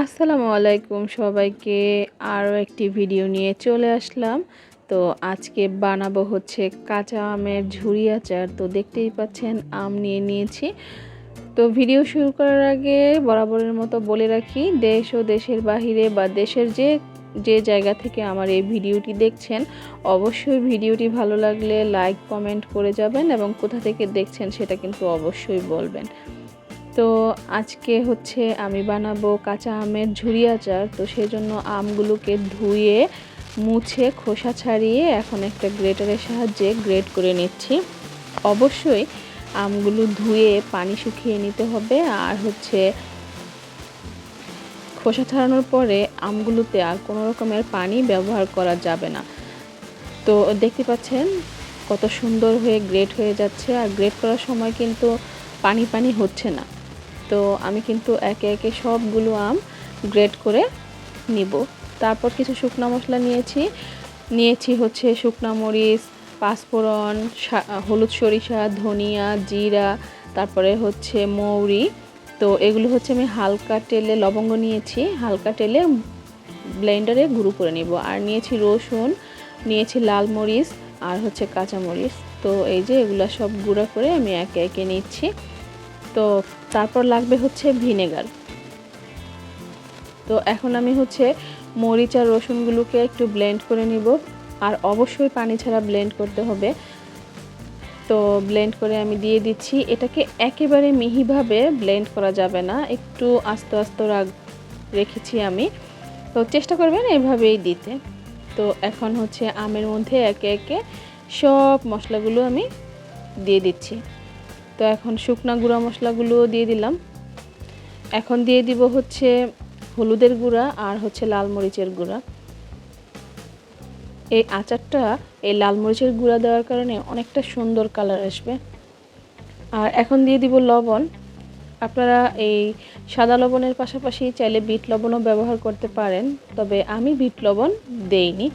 আসসালামু আলাইকুম সবাইকে। আরও একটি ভিডিও নিয়ে চলে আসলাম। তো আজকে বানাবো হচ্ছে কাঁচা আমের ঝুড়ি আচার। তো দেখতেই পাচ্ছেন, আম নিয়ে নিয়েছি। তো ভিডিও শুরু করার আগে বরাবরের মতো বলে রাখি, দেশ ও দেশের বাহিরে বা দেশের যে যে জায়গা থেকে আমার এই ভিডিওটি দেখছেন, অবশ্যই ভিডিওটি ভালো লাগলে লাইক, কমেন্ট করে যাবেন এবং কোথা থেকে দেখছেন সেটা কিন্তু অবশ্যই বলবেন। তো আজকে হচ্ছে আমি বানাবো কাঁচা আমের ঝুড়ি আচার। তো সেজন্য আমগুলোকে ধুয়ে, মুছে, খোসা ছাড়িয়ে এখন একটা গ্রেটারের সাহায্যে গ্রেট করে নিচ্ছি। অবশ্যই আমগুলো ধুয়ে পানি শুকিয়ে নিতে হবে। আর হচ্ছে খোসা ছাড়ানোর পরে আমগুলোতে আর কোনো রকমের পানি ব্যবহার করা যাবে না। তো দেখতে পাচ্ছেন কত সুন্দর হয়ে গ্রেট হয়ে যাচ্ছে। আর গ্রেট করার সময় কিন্তু পানি পানি হচ্ছে না। তো আমি কিন্তু একে একে সবগুলো আম গ্রেড করে নিব। তারপর কিছু শুকনো মশলা নিয়েছি। নিয়েছি হচ্ছে শুকনো মরিচ, পাঁচফোড়ন হলুদ সরিষা, ধনিয়া, জিরা, তারপরে হচ্ছে মৌরি। তো এগুলো হচ্ছে আমি হালকা তেলে লবঙ্গ নিয়েছি। হালকা তেলে ব্লেন্ডারে গুঁড়ো করে নিব। আর নিয়েছি রসুন, নিয়েছি লাল মরিচ আর হচ্ছে কাঁচা মরিচ। তো এই যে এগুলো সব গুঁড়া করে আমি একে একে নিচ্ছি। তো তারপর লাগবে হচ্ছে ভিনেগার। তো এখন আমি হচ্ছে মরিচ আর রসুনগুলোকে একটু ব্লেন্ড করে নিব। আর অবশ্যই পানি ছাড়া ব্লেন্ড করতে হবে। তো ব্লেন্ড করে আমি দিয়ে দিচ্ছি। এটাকে একেবারে মিহিভাবে ব্লেন্ড করা যাবে না। একটু আস্তে আস্তে রাগ রেখেছি আমি। তো চেষ্টা করবেন এইভাবেই দিতে। তো এখন হচ্ছে আমের মধ্যে একে একে সব মশলাগুলো আমি দিয়ে দিচ্ছি। তো এখন শুকনা গুঁড়া মশলাগুলোও দিয়ে দিলাম। এখন দিয়ে দিব হচ্ছে হলুদের গুঁড়া আর হচ্ছে লাল মরিচের গুঁড়া। এই আচারটা এই লাল মরিচের গুঁড়া দেওয়ার কারণে অনেকটা সুন্দর কালার আসবে। আর এখন দিয়ে দিব লবণ। আপনারা এই সাদা লবণের পাশাপাশি চাইলে বিট লবণও ব্যবহার করতে পারেন, তবে আমি বিট লবণ দেইনি।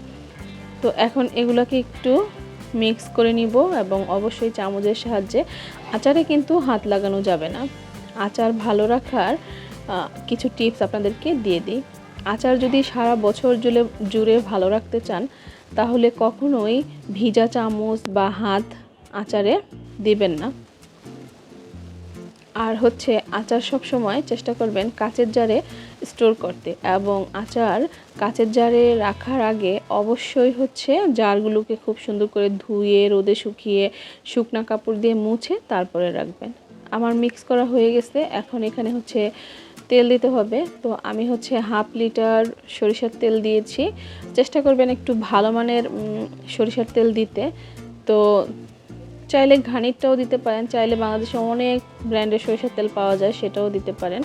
তো এখন এগুলোকে একটু মিক্স করে নিব এবং অবশ্যই চামচের সাহায্যে আচারে কিন্তু হাত লাগানো যাবে না। আচার ভালো রাখার কিছু টিপস আপনাদেরকে দিয়ে দিই। আচার যদি সারা বছর জুড়ে জুড়ে ভালো রাখতে চান, তাহলে কখনোই ভিজা চামচ বা হাত আচারে দিবেন না। আর হচ্ছে আচার সব সময় চেষ্টা করবেন কাচের জারে স্টোর করতে এবং আচার কাচের জারে রাখার আগে অবশ্যই হচ্ছে জারগুলোকে খুব সুন্দর করে ধুয়ে, রোদে শুকিয়ে, শুকনা কাপড় দিয়ে মুছে তারপরে রাখবেন। আমার মিক্স করা হয়ে গেছে। এখন এখানে হচ্ছে তেল দিতে হবে। তো আমি হচ্ছে হাফ লিটার সরিষার তেল দিয়েছি। চেষ্টা করবেন একটু ভালো মানের সরিষার তেল দিতে। তো চাইলে ঘানিরটাও দিতে পারেন, চাইলে বাংলাদেশে অনেক ব্র্যান্ডের সরিষার তেল পাওয়া যায় সেটাও দিতে পারেন।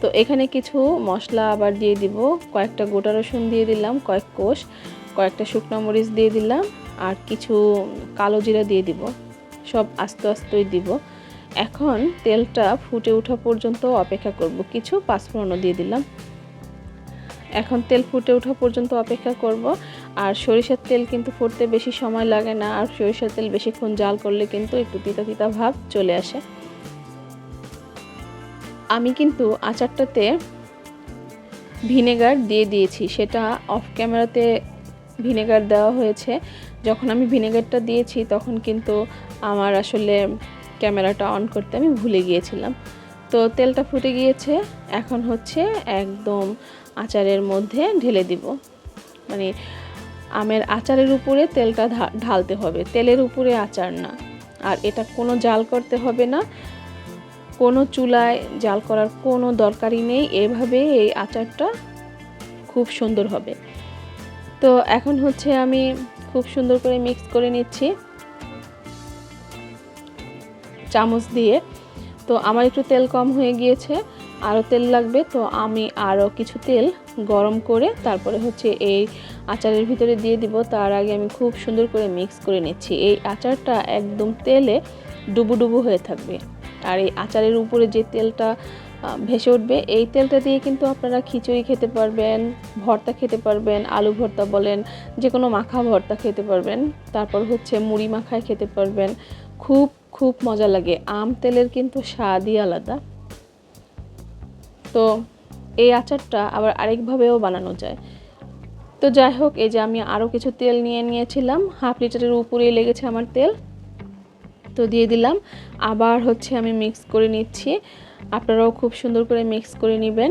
তো এখানে কিছু মশলা আবার দিয়ে দিব, কয়েকটা গোটা রসুন দিয়ে দিলাম, কয়েক কোষ, কয়েকটা শুকনো মরিচ দিয়ে দিলাম, আর কিছু কালো জিরা দিয়ে দিব, সব আস্তে আস্তেই দিব। এখন তেলটা ফুটে ওঠা পর্যন্ত অপেক্ষা করব, কিছু পাঁচফোড়নও দিয়ে দিলাম। এখন তেল ফুটে ওঠা পর্যন্ত অপেক্ষা করব। আর সরিষার তেল কিন্তু ফুটতে বেশি সময় লাগে না, আর সরিষার তেল বেশিক্ষণ জাল করলে কিন্তু একটু তিতা তিতা ভাব চলে আসে। আমি কিন্তু আচারটাতে ভিনেগার দিয়ে দিয়েছি, সেটা অফ ক্যামেরাতে ভিনেগার দেওয়া হয়েছে। যখন আমি ভিনেগারটা দিয়েছি, তখন কিন্তু আমার আসলে ক্যামেরাটা অন করতে আমি ভুলে গিয়েছিলাম। তো তেলটা ফুটে গিয়েছে, এখন হচ্ছে একদম আচারের মধ্যে ঢেলে দিব। মানে আমের আচারের উপরে তেলটা ঢালতে হবে। তেলের উপরে আচার না। আর এটা কোনো জাল করতে হবে না। কোনো চুলায় জাল করার কোনো দরকারই নেই। এভাবে এই আচারটা খুব সুন্দর হবে। তো এখন হচ্ছে আমি খুব সুন্দর করে মিক্স করে নিচ্ছি। চামচ দিয়ে। তো আমার একটু তেল কম হয়ে গিয়েছে। আরও তেল লাগবে। তো আমি আরও কিছু তেল গরম করে তারপরে হচ্ছে এই আচারের ভিতরে দিয়ে দিব। তার আগে আমি খুব সুন্দর করে মিক্স করে নিচ্ছি। এই আচারটা একদম তেলে ডুবু ডুবু হয়ে থাকবে। আর এই আচারের উপরে যে তেলটা ভেসে উঠবে, এই তেলটা দিয়ে কিন্তু আপনারা খিচুড়ি খেতে পারবেন, ভর্তা খেতে পারবেন, আলু ভর্তা বলেন যে কোনো মাখা ভর্তা খেতে পারবেন। তারপর হচ্ছে মুড়ি মাখায় খেতে পারবেন। খুব খুব মজা লাগে। আম তেলের কিন্তু স্বাদই আলাদা। তো এই আচারটা আবার আরেকভাবেও বানানো যায়। তো যাই হোক, এই যে আমি আরও কিছু তেল নিয়ে নিয়েছিলাম। হাফ লিটারের উপরেই লেগেছে আমার তেল। তো দিয়ে দিলাম। আবার হচ্ছে আমি মিক্স করে নিচ্ছি। আপনারাও খুব সুন্দর করে মিক্স করে নেবেন।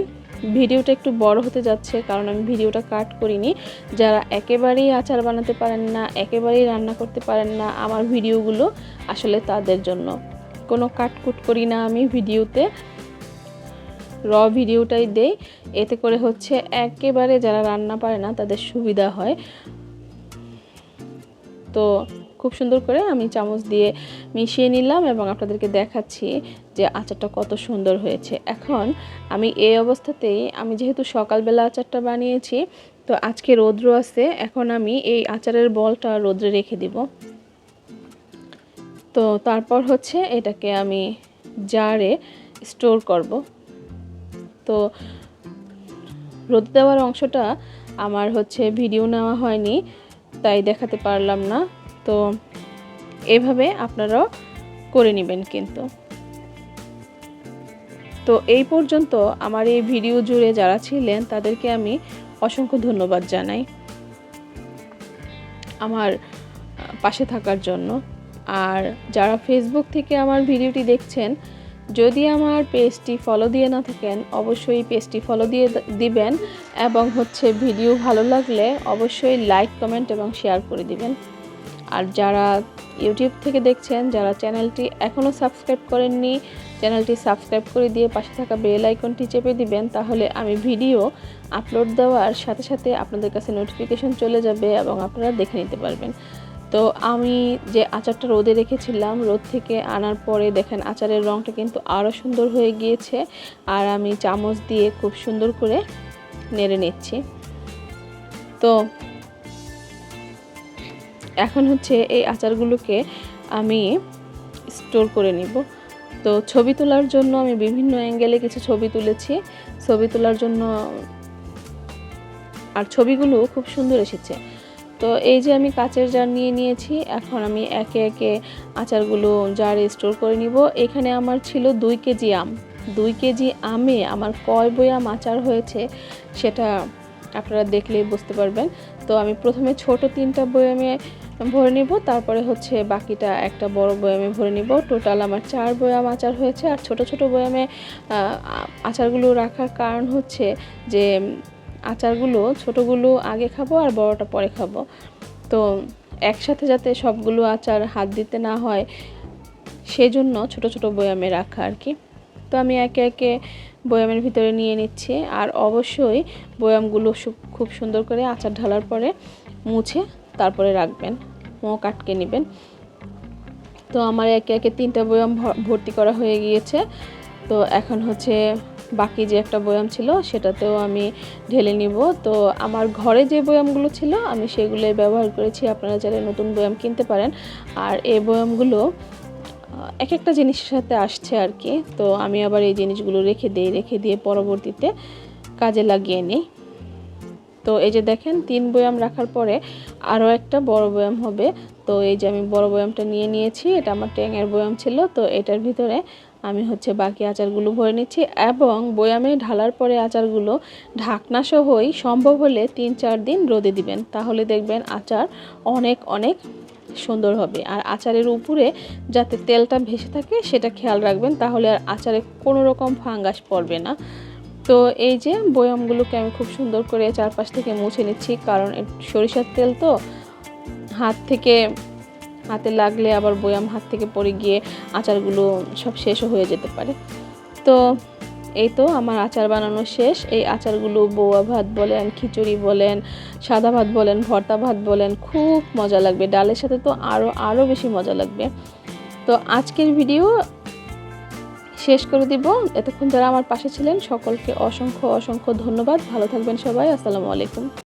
ভিডিওটা একটু বড় হতে যাচ্ছে, কারণ আমি ভিডিওটা কাট করিনি। যারা একেবারেই আচার বানাতে পারেন না, একেবারেই রান্না করতে পারেন না, আমার ভিডিওগুলো আসলে তাদের জন্য। কোনো কাটকুট করি না আমি ভিডিওতে। র ভিডিওটাই দেই। এতে করে হচ্ছে একেবারে যারা রান্না পারে না, তাদের সুবিধা হয়। তো খুব সুন্দর করে আমি চামচ দিয়ে মিশিয়ে নিলাম এবং আপনাদেরকে দেখাচ্ছি যে আচারটা কত সুন্দর হয়েছে। এখন আমি এই অবস্থাতেই, আমি যেহেতু সকালবেলা আচারটা বানিয়েছি, তো আজকে রৌদ্র আছে, এখন আমি এই আচারের বলটা রোদ্রে রেখে দিব। তো তারপর হচ্ছে এটাকে আমি জারে স্টোর করব। তো রোদ দেওয়ার অংশটা আমার হচ্ছে ভিডিও নেওয়া হয়নি, তাই দেখাতে পারলাম না। তো এভাবে আপনারাও করে নেবেন কিন্তু। তো এই পর্যন্ত আমার এই ভিডিও জুড়ে যারা ছিলেন, তাদেরকে আমি অসংখ্য ধন্যবাদ জানাই। আমার পাশে থাকার জন্য। আর যারা ফেসবুক থেকে আমার ভিডিওটি দেখছেন যদি আমার পেজটি ফলো দিয়ে না থাকেন, অবশ্যই পেজটি ফলো দিয়ে দিবেন এবং হচ্ছে ভিডিও ভালো লাগলে অবশ্যই লাইক কমেন্ট এবং শেয়ার করে দিবেন। আর যারা ইউটিউব থেকে দেখছেন, যারা চ্যানেলটি এখনও সাবস্ক্রাইব করেননি, চ্যানেলটি সাবস্ক্রাইব করে দিয়ে পাশে থাকা বেল আইকনটি চেপে দিবেন, তাহলে আমি ভিডিও আপলোড দেওয়ার সাথে সাথে আপনাদের কাছে নোটিফিকেশন চলে যাবে এবং আপনারা দেখে নিতে পারবেন। তো আমি যে আচারটা রোদে রেখেছিলাম, রোদ থেকে আনার পরে দেখেন আচারের রঙটা কিন্তু আরও সুন্দর হয়ে গিয়েছে। আর আমি চামচ দিয়ে খুব সুন্দর করে নেড়ে নিচ্ছি। তো এখন হচ্ছে এই আচারগুলোকে আমি স্টোর করে নিব। তো ছবি তোলার জন্য আমি বিভিন্ন অ্যাঙ্গেলে কিছু ছবি তুলেছি। ছবি তোলার জন্য আর ছবিগুলো খুব সুন্দর এসেছে। তো এই যে আমি কাচের জার নিয়ে নিয়েছি, এখন আমি একে একে আচারগুলো জারে স্টোর করে নিব। এখানে আমার ছিল দুই কেজি আম। দুই কেজি আমে আমার কয় বয়াম আচার হয়েছে সেটা আপনারা দেখলেই বুঝতে পারবেন। তো আমি প্রথমে ছোট তিনটা বয়ামে ভরে নিব, তারপরে হচ্ছে বাকিটা একটা বড় বয়ামে ভরে নিব। টোটাল আমার চার বয়াম আচার হয়েছে। আর ছোট ছোট বয়ামে আচারগুলো রাখার কারণ হচ্ছে যে আচারগুলো ছোটোগুলো আগে খাব আর বড়টা পরে খাব। তো একসাথে যাতে সবগুলো আচার হাত দিতে না হয় সেই জন্য ছোটো ছোটো বয়ামে রাখা আর কি। তো আমি একে একে বয়ামের ভিতরে নিয়ে নিচ্ছি আর অবশ্যই বয়ামগুলো খুব সুন্দর করে আচার ঢালার পরে মুছে তারপরে রাখবেন। মুখ আটকে নেবেন। তো আমার একে একে তিনটা বয়াম ভর্তি করা হয়ে গিয়েছে। তো এখন হচ্ছে বাকি যে একটা বয়াম ছিল সেটাতেও আমি ঢেলে নিব। তো আমার ঘরে যে বয়ামগুলো ছিল, আমি সেগুলোই ব্যবহার করেছি। আপনারা চাইলে নতুন বয়াম কিনতে পারেন। আর এই বয়ামগুলো এক একটা জিনিসের সাথে আসছে আর কি। তো আমি আবার এই জিনিসগুলো রেখে দিই, রেখে দিয়ে পরবর্তীতে কাজে লাগিয়ে নিই। তো এই যে দেখেন, তিন বয়াম রাখার পরে আরও একটা বড় বয়াম হবে। তো এই যে আমি বড় বয়ামটা নিয়ে নিয়েছি, এটা আমার ট্যাঙের বয়াম ছিল, তো এটার ভিতরে আমি হচ্ছে বাকি আচারগুলো ভরে নিচ্ছি এবং বয়ামে ঢালার পরে আচারগুলো ঢাকনা সহই সম্ভব হলে তিন চার দিন রোদে দিবেন। তাহলে দেখবেন আচার অনেক অনেক সুন্দর হবে। আর আচারের উপরে যাতে তেলটা ভেসে থাকে সেটা খেয়াল রাখবেন, তাহলে আর আচারে কোনো রকম ফাঙ্গাস পড়বে না। তো এই যে বয়ামগুলোকে আমি খুব সুন্দর করে চারপাশ থেকে মুছে নিচ্ছি, কারণ সরিষার তেল তো হাত থেকে, হাতে লাগলে আবার বয়াম হাত থেকে পড়ে গিয়ে আচারগুলো সব শেষও হয়ে যেতে পারে। তো এই তো আমার আচার বানানো শেষ। এই আচারগুলো বৌয়া ভাত বলেন, খিচুড়ি বলেন, সাদা ভাত বলেন, ভর্তা ভাত বলেন, খুব মজা লাগবে। ডালের সাথে তো আরও আরও বেশি মজা লাগবে। তো আজকের ভিডিও শেষ করে দিব। এতক্ষণ যারা আমার পাশে ছিলেন, সকলকে অসংখ্য অসংখ্য ধন্যবাদ। ভালো থাকবেন সবাই। আসসালামু আলাইকুম।